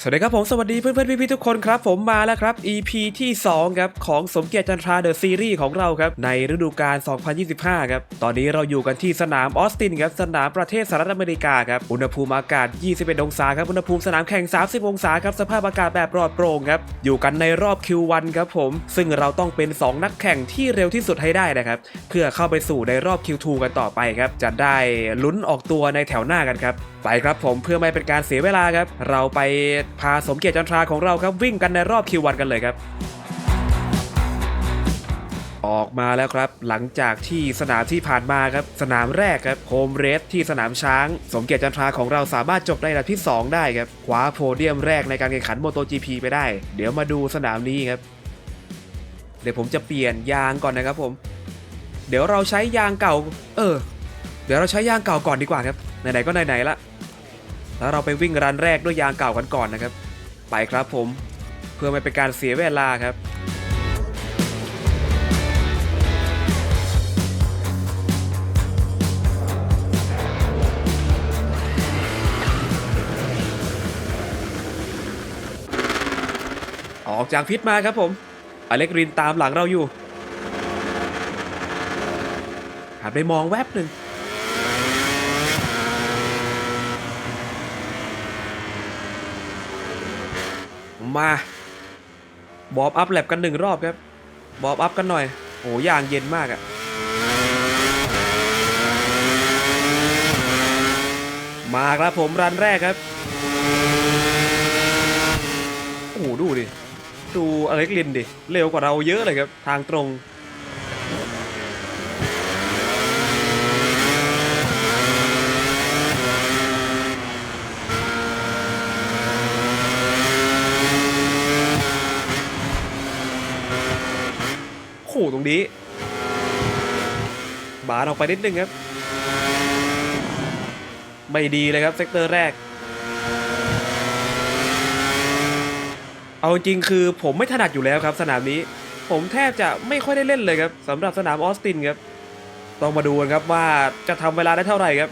สวัสดีครับผมสวัสดีเพื่อนเพื่อนๆพี่ๆทุกคนครับ ผมมาแล้วครับ EP ที่ 2 ครับ ของสมเกียรติจันทราเดอะซีรีส์ของเราครับ ในฤดูกาล 2025 ครับ ตอนนี้เราอยู่กันที่สนามออสตินครับ สนามประเทศสหรัฐอเมริกาครับ อุณหภูมิอากาศ 21 องศาครับ อุณหภูมิสนามแข่ง 30 องศาครับ สภาพอากาศแบบปลอดโปร่งครับ อยู่กันในรอบ Q1 ครับผม ซึ่งเราต้องเป็น 2 นักแข่งที่เร็วที่สุดให้ได้นะครับ เพื่อเข้าไปสู่ในรอบ Q2 กันต่อไปครับ จะได้ลุ้นออกตัวในแถวหน้ากันครับ ไปครับผมเพื่อไม่เป็นการเสียเวลาครับ เราไปพาสมเกียรติจันทราของเราครับวิ่งกันในรอบ Q1 กันเลยครับ ออกมาแล้วครับ หลังจากที่สนามที่ผ่านมาครับสนามแรกครับโฮมเรสที่สนามช้าง สมเกียรติจันทราของเราสามารถจบในอันดับที่ 2 ได้ครับคว้าโพเดียมแรกในการแข่งขันโมโต GP ไปได้ เดี๋ยวมาดูสนามนี้ครับ เดี๋ยวผมจะเปลี่ยนยางก่อนนะครับผม เดี๋ยวเราใช้ยางเก่า เออ เดี๋ยวเราใช้ยางเก่าก่อนดีกว่าครับไหนๆก็ไหนๆละ แล้วเราไปวิ่งรันแรกด้วยยางเก่ากันก่อนนะครับ ไปครับผม เพื่อไม่เป็นการเสียเวลาครับออกจากพิษมาครับผม อเล็กรินตามหลังเราอยู่หันไปมองแวบหนึ่ง มาบอบอัพแลบกันหนึ่งรอบครับบอบอัพกันหน่อยโอ้ยางเย็นมากอะมาครับผมรันแรกครับโอ้ดูดิ ดูอเล็กลินดิ เร็วกว่าเราเยอะเลยครับ ทางตรง ขู่ตรงนี้ บานออกไปนิดนึงครับ ไม่ดีเลยครับเซกเตอร์แรก เอาจริงคือผมไม่ถนัดอยู่แล้วครับ สนามนี้ ผมแทบจะไม่ค่อยได้เล่นเลยครับสำหรับสนามออสตินครับ ต้องมาดูกันครับว่าจะทำเวลาได้เท่าไหร่ครับ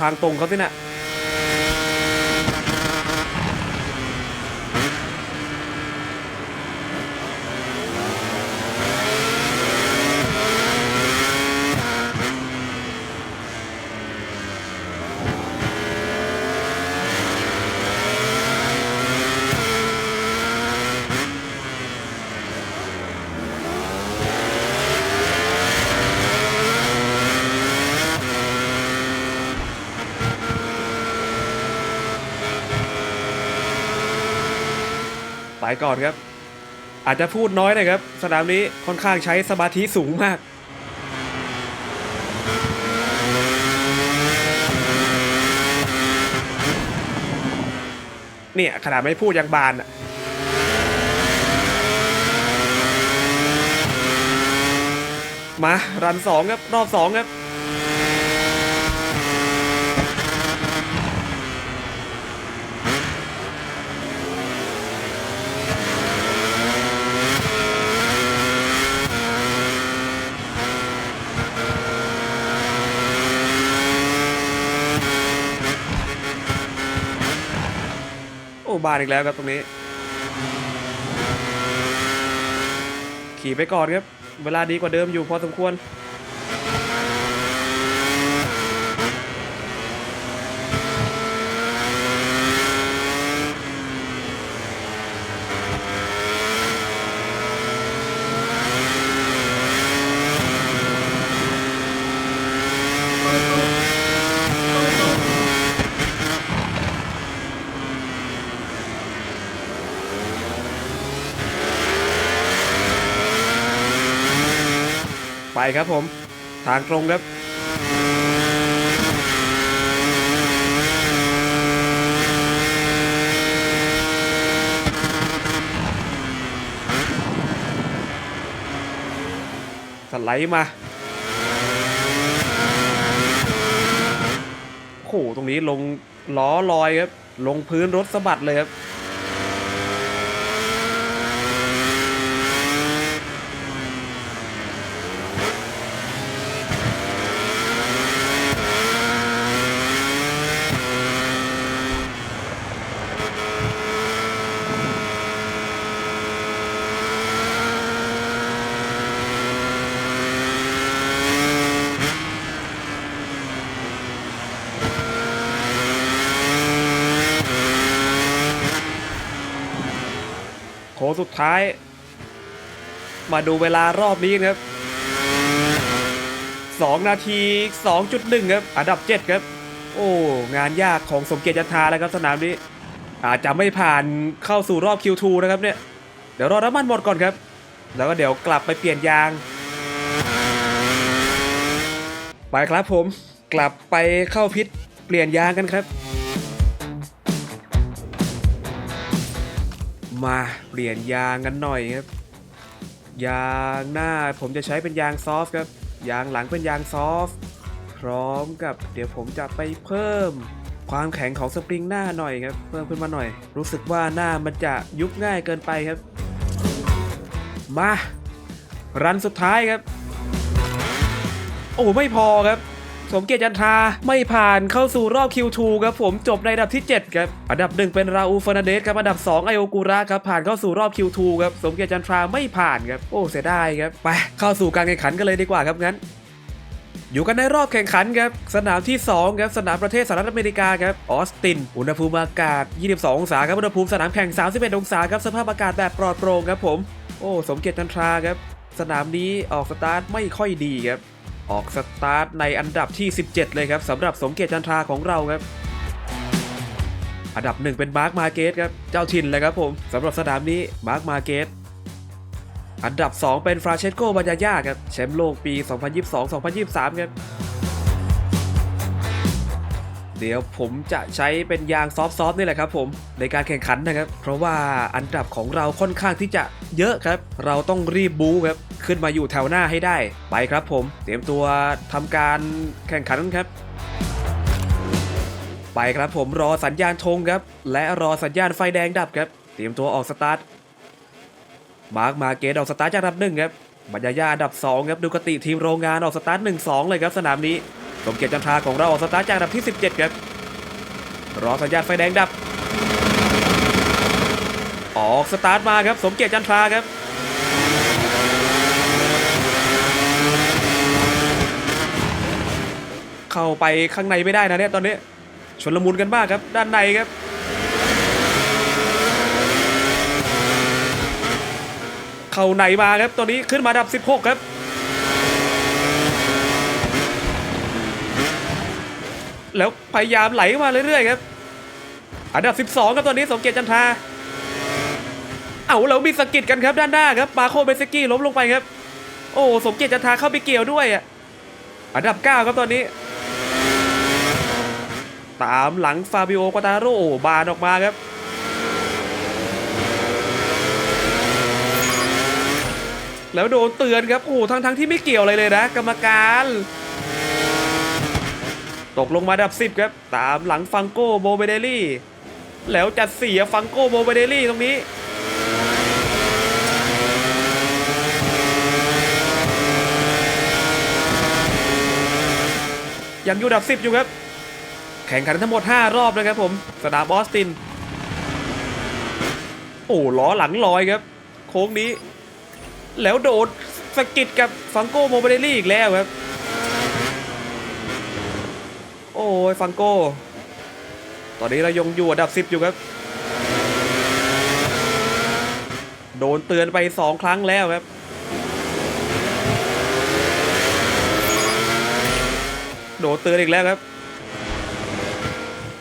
ทางตรงเขาสินะ ไปก่อนครับ อาจจะพูดน้อยนะครับ สนามนี้ค่อนข้างใช้สมาธิสูงมากเนี่ยขนาดไม่พูดยังบานอะมา รันสองครับ รอบสองครับ บานอีกแล้วครับตรงนี้ ขี่ไปก่อนครับ เวลาดีกว่าเดิมอยู่พอสมควร ครับผม ทางตรงครับ สไลด์มา โอ้โห ตรงนี้ลงล้อลอยครับ ลงพื้นรถสะบัดเลยครับ สุดท้าย มาดูเวลารอบนี้ครับ 2 นาที 2.1 ครับ อันดับ 7 ครับ โอ้ งานยากของสมเกียรติจันทาแล้วครับสนามนี้ อาจจะไม่ผ่านเข้าสู่รอบ Q2 นะครับเนี่ย เดี๋ยวรอน้ำมันหมดก่อนครับ แล้วก็เดี๋ยวกลับไปเปลี่ยนยาง ไปครับผม กลับไปเข้าพิษเปลี่ยนยางกันครับ มาเปลี่ยนยางกันหน่อยครับ ยางหน้าผมจะใช้เป็นยางซอฟต์ครับ ยางหลังเป็นยางซอฟต์พร้อมกับ เดี๋ยวผมจะไปเพิ่ม ความแข็งของสปริงหน้าหน่อยครับ เพิ่มขึ้นมาหน่อย รู้สึกว่าหน้ามันจะยุบง่ายเกินไปครับ มา รันสุดท้ายครับ โอ้ไม่พอครับ สมเกียรติจันทราไม่ผ่านเข้าสู่รอบ Q2 ครับผมจบในอันดับที่7ครับอันดับ 1 เป็นราอูฟานาเดสครับอันดับ 2 ไอโอกูระครับผ่านเข้าสู่รอบ Q2 ครับสมเกียรติจันทราไม่ผ่านครับโอ้เสียดายครับไปเข้าสู่การแข่งขันกันเลยดีกว่าครับงั้นอยู่กันในรอบแข่งขันครับ สนามที่ 2 ครับ สนามประเทศสหรัฐอเมริกาครับ ออสติน อุณหภูมิอากาศ 22 องศาครับ อุณหภูมิสนามแข่ง 31 องศาครับ สภาพอากาศแบบปลอดโปร่งครับผม โอ้ สมเกียรติจันทราครับ สนามนี้ออกสตาร์ทไม่ค่อยดีครับ ออกสตาร์ทในอันดับที่ 17 เลยครับสำหรับสมเกียรติจันทราของเราครับ อันดับหนึ่งเป็นมาร์คมาเกตครับเจ้าถิ่นเลยครับผมสำหรับสนามนี้มาร์คมาเกตอันดับ 2 เป็นฟราเชสโกบาญายาครับแชมป์โลกปี 2022-2023 ครับ เดี๋ยวผมจะใช้เป็นยางซอฟต์ๆนี่แหละครับผมในการแข่งขันนะครับ เพราะว่าอันดับของเราค่อนข้างที่จะเยอะครับ เราต้องรีบบู๊ครับ ขึ้นมาอยู่แถวหน้าให้ได้ ไปครับผม เตรียมตัวทำการแข่งขันครับ ไปครับผมรอสัญญาณธงครับ และรอสัญญาณไฟแดงดับครับ เตรียมตัวออกสตาร์ท มาร์คมาเกตออกสตาร์ทจากอันดับหนึ่งครับบัญญาญาอันดับสองครับดูกติทีมโรงงานออกสตาร์ทหนึ่งสองเลยครับสนามนี้สมเกียรติจันทราของเราออกสตาร์ทจากอันดับที่ 17 ครับ รอสัญญาณไฟแดงดับ ออกสตาร์ทมาครับ สมเกียรติจันทราครับ เข้าไปข้างในไม่ได้นะเนี่ยตอนนี้ชนละมุนกันมากครับ ด้านในครับ เข้าในมาครับตัวนี้ขึ้นมาอันดับ 16 ครับ แล้วพยายามไหลมาเรื่อยๆครับ อันดับ 12 ครับตอนนี้สมเกียรติจันทราเอาแล้วมีสกิดกันครับด้านหน้าครับมาโคเบสกี้ล้มลงไปครับ โอ้สมเกียรติจันทราเข้าไปเกี่ยวด้วยอะอันดับ 9 ครับตอนนี้ ตามหลังฟาบิโอกวาตาโร่โอ้บานออกมาครับ แล้วโดนเตือนครับ โอ้ทั้งทั้งที่ไม่เกี่ยวอะไรเลยนะ กรรมการ ตกลงมาอันดับ 10 ครับ ตามหลังฟังโก้โบเบเดลี่ แล้วจะเสียฟังโก้โบเบเดลี่ตรงนี้ยังอยู่อันดับ 10 อยู่ครับ แข่งขันทั้งหมด 5 รอบนะครับผมสนามออสติน โอ้ล้อหลังลอยครับ โค้งนี้ แล้วโดนสกิดกับฟังโกโมเบเดลี่อีกแล้วครับ โอ้ยฟังโก ตอนนี้เรายงอยู่อันดับ 10 อยู่ครับ โดนเตือนไป 2 ครั้งแล้วครับโดนเตือนอีกแล้วครับ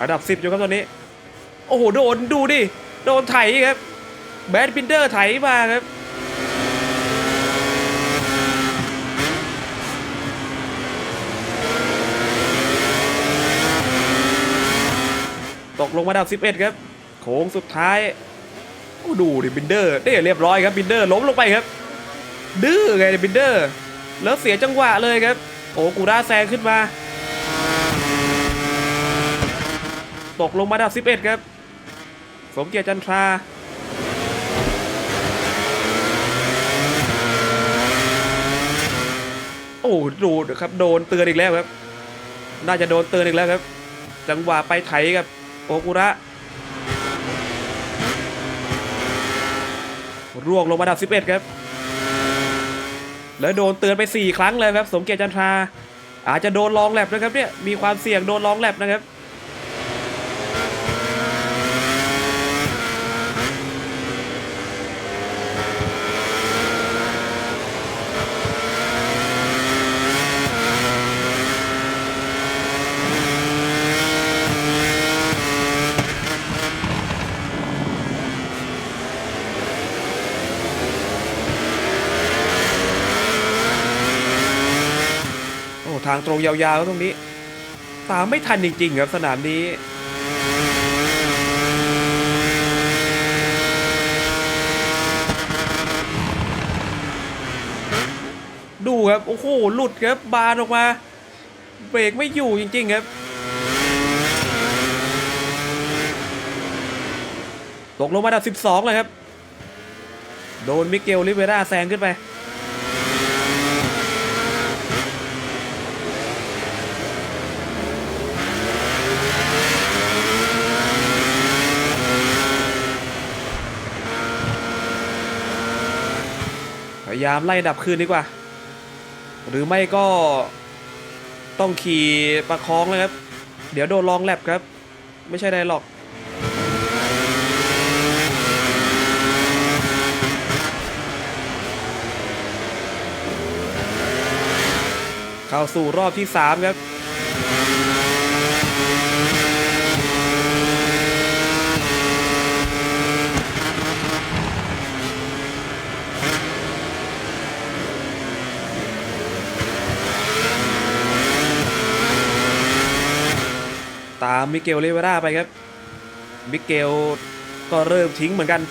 อันดับ 10 อยู่ครับตอนนี้ โอ้โห โดนดูดิ โดนไถครับ แบดบินเดอร์ไถมาครับ ตกลงมาดับ 11 ครับ โค้งสุดท้ายโอ้ดูดิบินเดอร์ได้เรียบร้อยครับบินเดอร์ล้มลงไปครับ ดื้อไงบินเดอร์ แล้วเสียจังหวะเลยครับ โอ้กูร่าแซงขึ้นมา ตกลงมาดับ 11 ครับ สมเกียรติจันทรา โอ้ดูครับโดนเตือนอีกแล้วครับ น่าจะโดนเตือนอีกแล้วครับ จังหวะไปไถกับโอกุระร่วงลงมาดับ 11 ครับ แล้วโดนเตือนไป 4 ครั้งเลยครับ สมเกียรติจันทรา อาจจะโดนลองแลบนะครับเนี่ย มีความเสี่ยงโดนลองแลบนะครับางตรงยาวๆตรงนี้ ตามไม่ทันจริงๆครับสนามนี้ดูครับ โอ้โห หลุดครับ บานออกมา เบรกไม่อยู่จริง ๆ ครับ ตกลงมาดับ 12 เลยครับ โดนมิเกลลิเวราแซงขึ้นไปายามไล่ดับคืนดีกว่า หรือไม่ก็ต้องขี่ประคองเลยครับ เดี๋ยวโดนลองแลบครับ ไม่ใช่ได้หรอกเข้าสู่รอบที่ 3 ครับามมิเกลเลเวราไปครับ มิเกลก็เริ่มทิ้งเหมือนกัน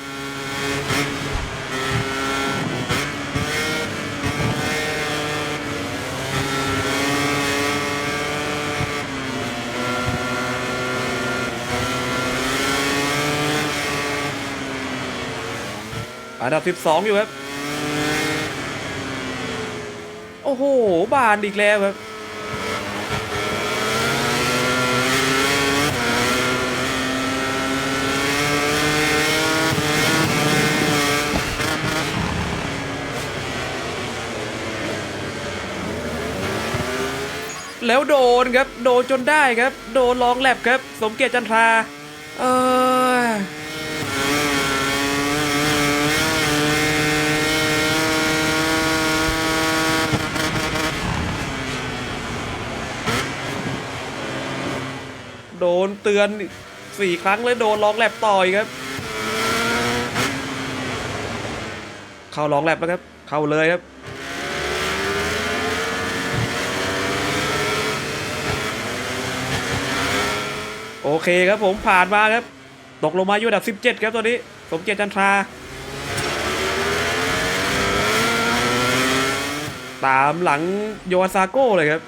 อันดับ 12 อยู่ครับ โอ้โห บานอีกแล้วครับ แล้วโดนครับ โดนจนได้ครับ โดนลองแลบครับ สมเกียรติจันทรา เออโดนเตือนสี่ครั้งแล้วโดนลองแลบต่อยครับ เข้าลองแลบแล้วครับ เข้าเลยครับ โอเคครับผมผ่านมาครับ ตกลงมาอยู่อันดับ 17 ครับตอนนี้ สมเกียรติจันทรา ตามหลังโยอาซาโก้เลยครับ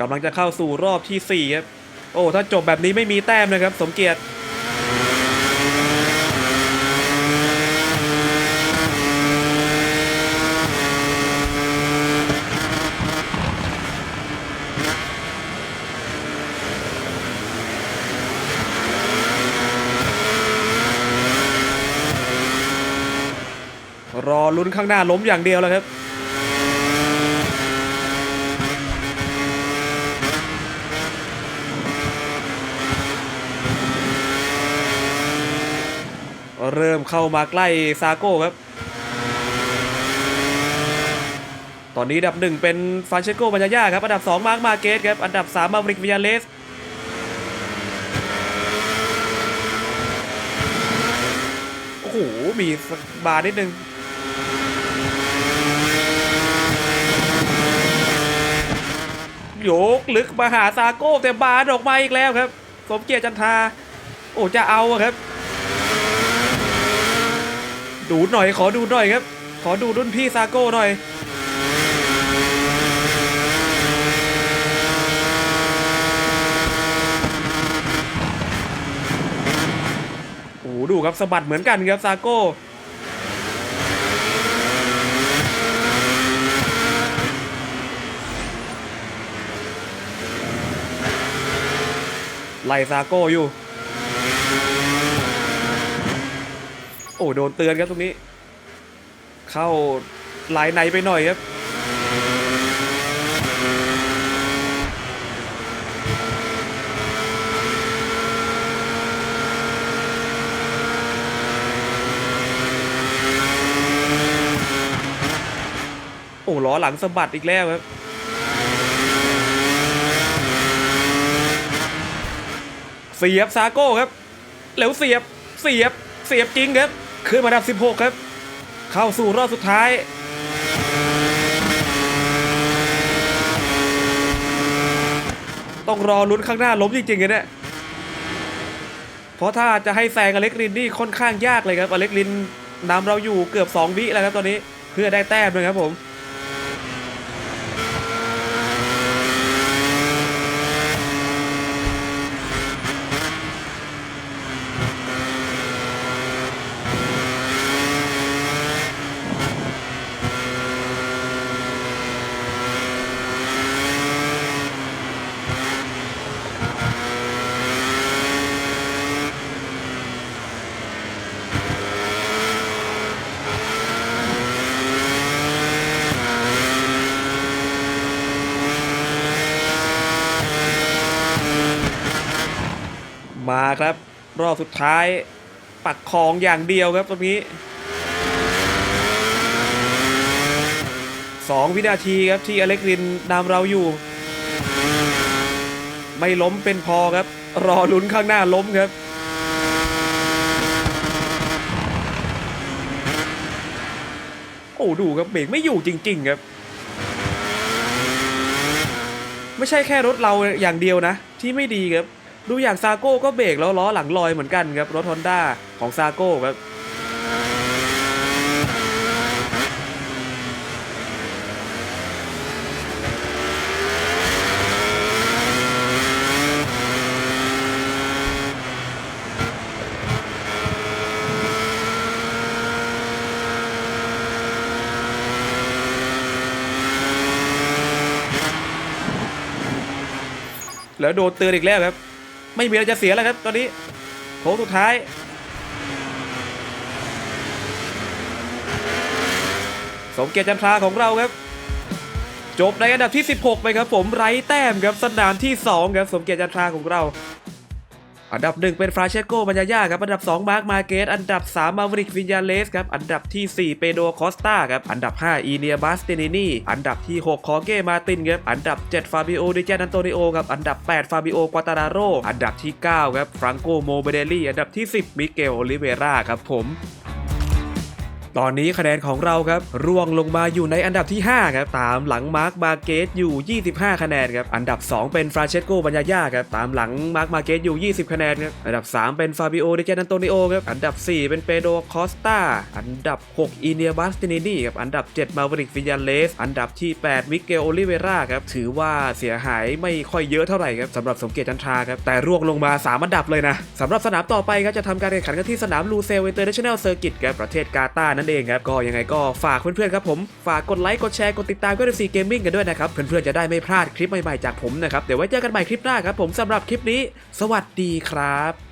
กำลังจะเข้าสู่รอบที่ 4 ครับ โอ้ ถ้าจบแบบนี้ไม่มีแต้มนะครับ สมเกียรติรอลุ้นข้างหน้าล้มอย่างเดียวแล้วครับ เริ่มเข้ามาใกล้ซาโก้ครับ ตอนนี้อันดับหนึ่งเป็นฟานเชโกบัญญาครับ อันดับสองมาร์กมาเกตครับ อันดับสามมาริกวิยาเลสโอ้โห มีบาร์นิดนึงโยกลึกมาหาซาโก้แต่บาดออกมาอีกแล้วครับ สมเกียรติจันทา โอ้จะเอาครับ ดูหน่อยขอดูหน่อยครับ ขอดูรุ่นพี่ซาโก้หน่อยโอ้ดูครับสะบัดเหมือนกันครับซาโก้ไล่ซาโก้อยู่ โอ้โดนเตือนครับตรงนี้ เข้าลายในไปหน่อยครับโอ้ล้อหลังสะบัดอีกแล้วครับ เสียบซาโก้ครับ แล้วเสียบ เสียบ เสียบจริงครับ ขึ้นมาดับ 16 ครับ เข้าสู่รอบสุดท้ายต้องรอลุ้นข้างหน้าล้มจริงๆเลยเนี่ย เพราะถ้าจะให้แซงอเล็กลินนี่ค่อนข้างยากเลยครับ อเล็กลินนำเราอยู่เกือบ2วิแล้วครับตอนนี้เพื่อได้แต้มเลยครับผม ครับ รอบสุดท้าย ปักคองอย่างเดียวครับตรงนี้สองวินาทีครับที่อเล็กรินนำเราอยู่ ไม่ล้มเป็นพอครับ รอลุ้นข้างหน้าล้มครับโอ้ดูครับเบรกไม่อยู่จริง ๆ ครับ ไม่ใช่แค่รถเราอย่างเดียวนะ ที่ไม่ดีครับ ดูอย่างซาโก้ก็เบรกแล้วล้อหลังลอยเหมือนกันครับรถฮอนด้าของซาโก้ครับแล้วโดนเตือนอีกแล้วครับ ไม่มีอะไรจะเสียแล้วครับ ตอนนี้โค้งสุดท้าย สมเกียรติจันทราของเราครับ จบในอันดับที่ 16 ไปครับ ผมไร้แต้มครับสนามที่ 2 ครับ สมเกียรติจันทราของเรา อันดับ 1 เป็นฟราเชโกบัญญาย่าครับ อันดับ 2 มาร์คมาเกต อันดับ 3 มาวริกวิญญาเลสครับ อันดับที่ 4 เปโดคอสตาครับ อันดับ 5 อีเนียบาสเตนินีอันดับที่ 6 คอเก้มาตินครับ อันดับ 7 ฟาบิโอดิเจนันโตนิโอครับ อันดับ 8 ฟาบิโอกัวตาราโร อันดับที่ 9 ครับ ฟรังโกโมเบเดลี่ อันดับที่ 10 มิเกลโอลิเวราครับผม ตอนนี้คะแนนของเราครับร่วงลงมาอยู่ในอันดับที่ 5 ครับ ตามหลังมาร์คมาเกตอยู่ 25 คะแนนครับ อันดับ 2 เป็นฟราเชสโกบัญญาย่าครับ ตามหลังมาร์คมาเกตอยู่ 20 คะแนนครับ อันดับ 3 เป็นฟาบิโอเดเจนันโตนิโอครับ อันดับ 4 เป็นเปโดคอสตา อันดับ 6อีเนียบาสตินินี่ครับ อันดับ 7 มาวริกฟิยาเลส อันดับที่ 8 มิเกลโอลิเวราครับ ถือว่าเสียหายไม่ค่อยเยอะเท่าไหร่ครับสำหรับสมเกียรติจันทราครับ แต่ร่วงลงมา 3 อันดับเลยนะสำหรับสนามต่อไปครับจะทำการแข่งขันกันที่สนามลูเซลอินเตอร์เนชั่นแนลเซอร์กิตครับประเทศกาตาร์นั่นเองครับก็ยังไงก็ฝากเพื่อนๆครับผมฝากกดไลค์กดแชร์กดติดตามก็ได้ซีเกมมิ่งกันด้วยนะครับเพื่อนๆจะได้ไม่พลาดคลิปใหม่ๆจากผมนะครับเดี๋ยวไว้เจอกันใหม่คลิปหน้าครับผมสำหรับคลิปนี้ สวัสดีครับ